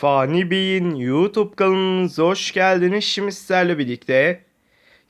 Fani Bey'in YouTube kanalımıza hoş geldiniz. Şimdi sizlerle birlikte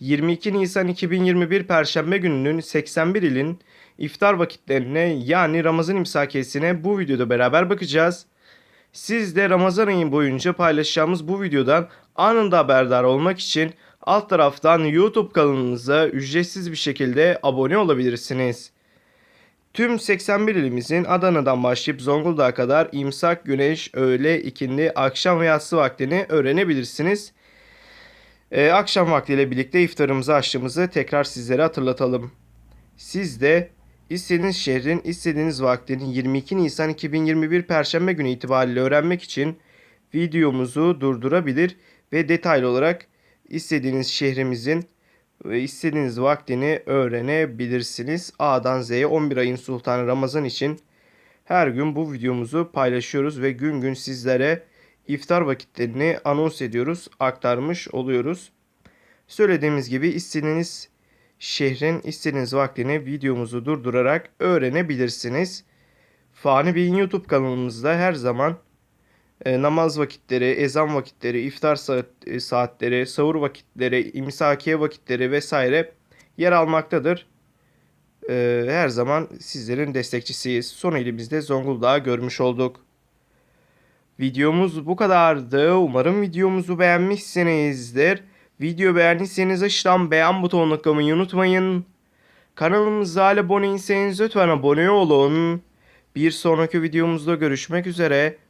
22 Nisan 2021 Perşembe gününün 81 ilin iftar vakitlerine yani Ramazan imsakiyesine bu videoda beraber bakacağız. Siz de Ramazan ayı boyunca paylaşacağımız bu videodan anında haberdar olmak için alt taraftan YouTube kanalımıza ücretsiz bir şekilde abone olabilirsiniz. Tüm 81 ilimizin Adana'dan başlayıp Zonguldak'a kadar imsak, güneş, öğle, ikindi, akşam ve yatsı vaktini öğrenebilirsiniz. Ee, akşam vaktiyle birlikte iftarımızı açtığımızı tekrar sizlere hatırlatalım. Siz de istediğiniz şehrin istediğiniz vaktini 22 Nisan 2021 Perşembe günü itibariyle öğrenmek için videomuzu durdurabilir ve detaylı olarak istediğiniz şehrimizin ve istediğiniz vaktini öğrenebilirsiniz. A'dan Z'ye 11 ayın sultanı Ramazan için her gün bu videomuzu paylaşıyoruz ve gün gün sizlere iftar vakitlerini anons ediyoruz, aktarmış oluyoruz. Söylediğimiz gibi istediğiniz şehrin istediğiniz vaktini videomuzu durdurarak öğrenebilirsiniz. Fani Bey'in YouTube kanalımızda her zaman e, namaz vakitleri, ezan vakitleri, iftar e, saatleri, sahur vakitleri, imsakiye vakitleri vesaire yer almaktadır. E, her zaman sizlerin destekçisiyiz. Son elimizde Zonguldak'ı görmüş olduk. Videomuz bu kadardı. Umarım videomuzu beğenmişsinizdir. Video beğendiyseniz aşağıdan beğen butonuna tıklamayı unutmayın. Kanalımıza abone değilseniz lütfen abone olun. Bir sonraki videomuzda görüşmek üzere.